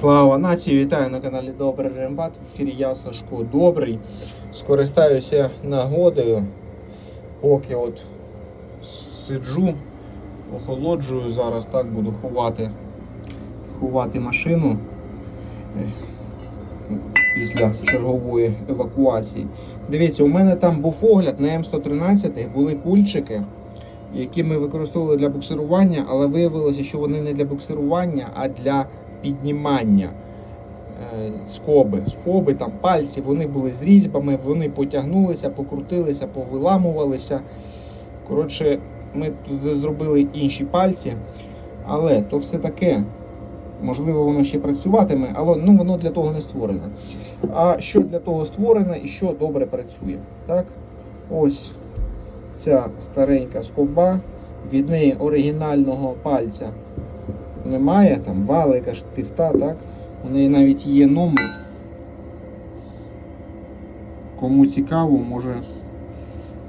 Слава нації! Вітаю на каналі Добрий Рембат. В ефірі я Сашко Добрий. Скористаюся нагодою, поки от сиджу, охолоджую. Зараз так буду ховати, ховати машину після чергової евакуації. Дивіться, у мене там був огляд на М113, були кульчики, які ми використовували для буксирування, але виявилося, що вони не для буксирування, а для піднімання е, скоби. Скоби, там пальці, вони були з різьбами, вони потягнулися, покрутилися, повиламувалися. Коротше, ми туди зробили інші пальці, але то все таке. Можливо, воно ще працюватиме, але ну, воно для того не створене. А що для того створене і що добре працює. Так? Ось ця старенька скоба, від неї оригінального пальця немає, там валика, штифта, так? У неї навіть є номер. Кому цікаво, може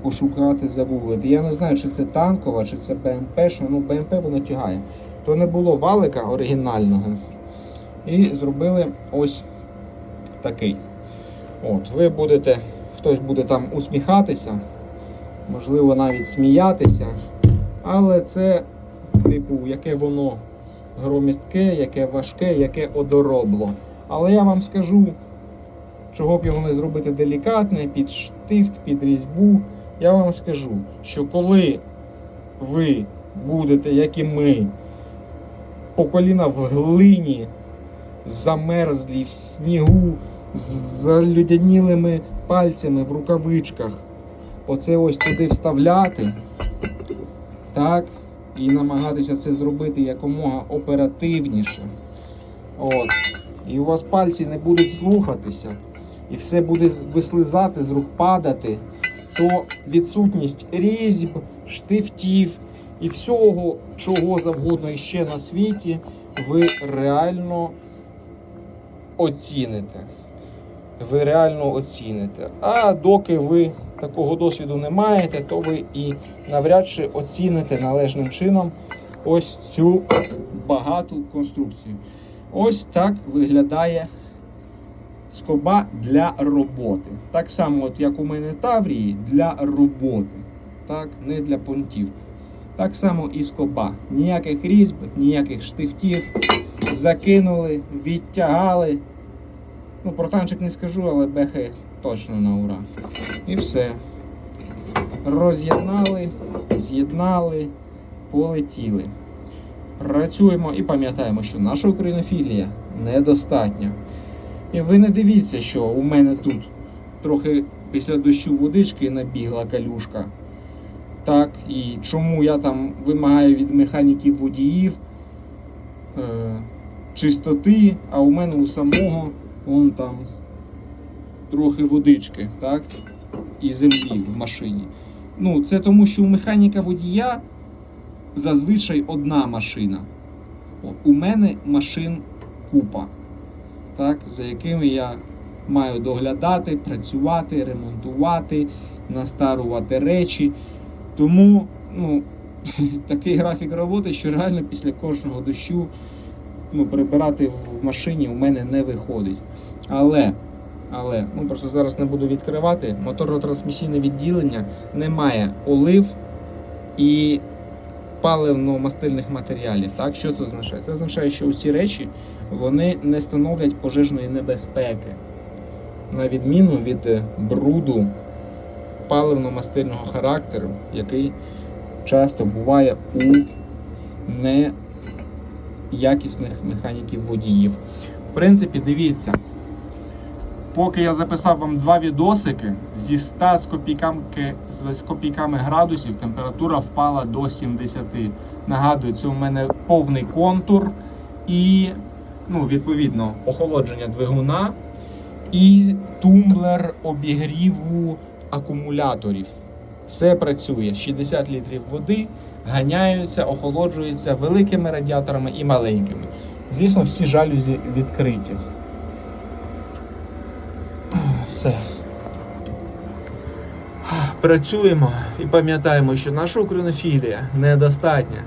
пошукати, загуглити. Я не знаю, чи це танкова, чи це БМП, що ну БМП воно тягає. То не було валика оригінального. І зробили ось такий. От, ви будете, хтось буде там усміхатися, можливо, навіть сміятися. Але це, типу, яке воно громістке, яке важке, яке одоробло. Але я вам скажу, чого б його не зробити делікатне, під штифт, під різьбу. Я вам скажу, що коли ви будете, як і ми, по коліна в глині, замерзлі в снігу, з залюдянілими пальцями в рукавичках, оце ось туди вставляти, так, і намагатися це зробити якомога оперативніше. От. І у вас пальці не будуть слухатися, і все буде вислизати, з рук падати, то відсутність різьб, штифтів і всього, чого завгодно іще на світі, ви реально оціните. Ви реально оціните. А доки ви такого досвіду не маєте, то ви і навряд чи оціните належним чином ось цю багату конструкцію. Ось так виглядає скоба для роботи. Так само, от як у мене Таврії, для роботи. Так, не для понтів. Так само і скоба. Ніяких різьб, ніяких штифтів. Закинули, відтягали. Ну, про танчик не скажу, але бехи точно на ура. І все. Роз'єднали, з'єднали, полетіли. Працюємо і пам'ятаємо, що наша українофілія недостатня. І ви не дивіться, що у мене тут трохи після дощу водички набігла калюшка. Так, і чому я там вимагаю від механіків водіїв е, чистоти, а у мене у самого вон там трохи водички, так? І землі в машині. Ну, це тому, що у механіка водія зазвичай одна машина. У мене машин купа, так, за якими я маю доглядати, працювати, ремонтувати, настарувати речі. Тому ну, такий графік роботи, що реально після кожного дощу ну, прибирати в машині у мене не виходить. Але, але ну, просто зараз не буду відкривати, моторно-трансмісійне відділення не має олив і паливно-мастильних матеріалів. Так? Що це означає? Це означає, що ці речі вони не становлять пожежної небезпеки, на відміну від е, бруду паливно-мастильного характеру, який часто буває у неякісних механіків водіїв. В принципі, дивіться. Поки я записав вам два відосики, зі 100 з копійками, з копійками градусів температура впала до 70. Нагадую, це у мене повний контур і, ну, відповідно, охолодження двигуна і тумблер обігріву акумуляторів. Все працює. 60 літрів води ганяються, охолоджуються великими радіаторами і маленькими. Звісно, всі жалюзі відкриті. Все. Працюємо і пам'ятаємо, що наша українофілія недостатня.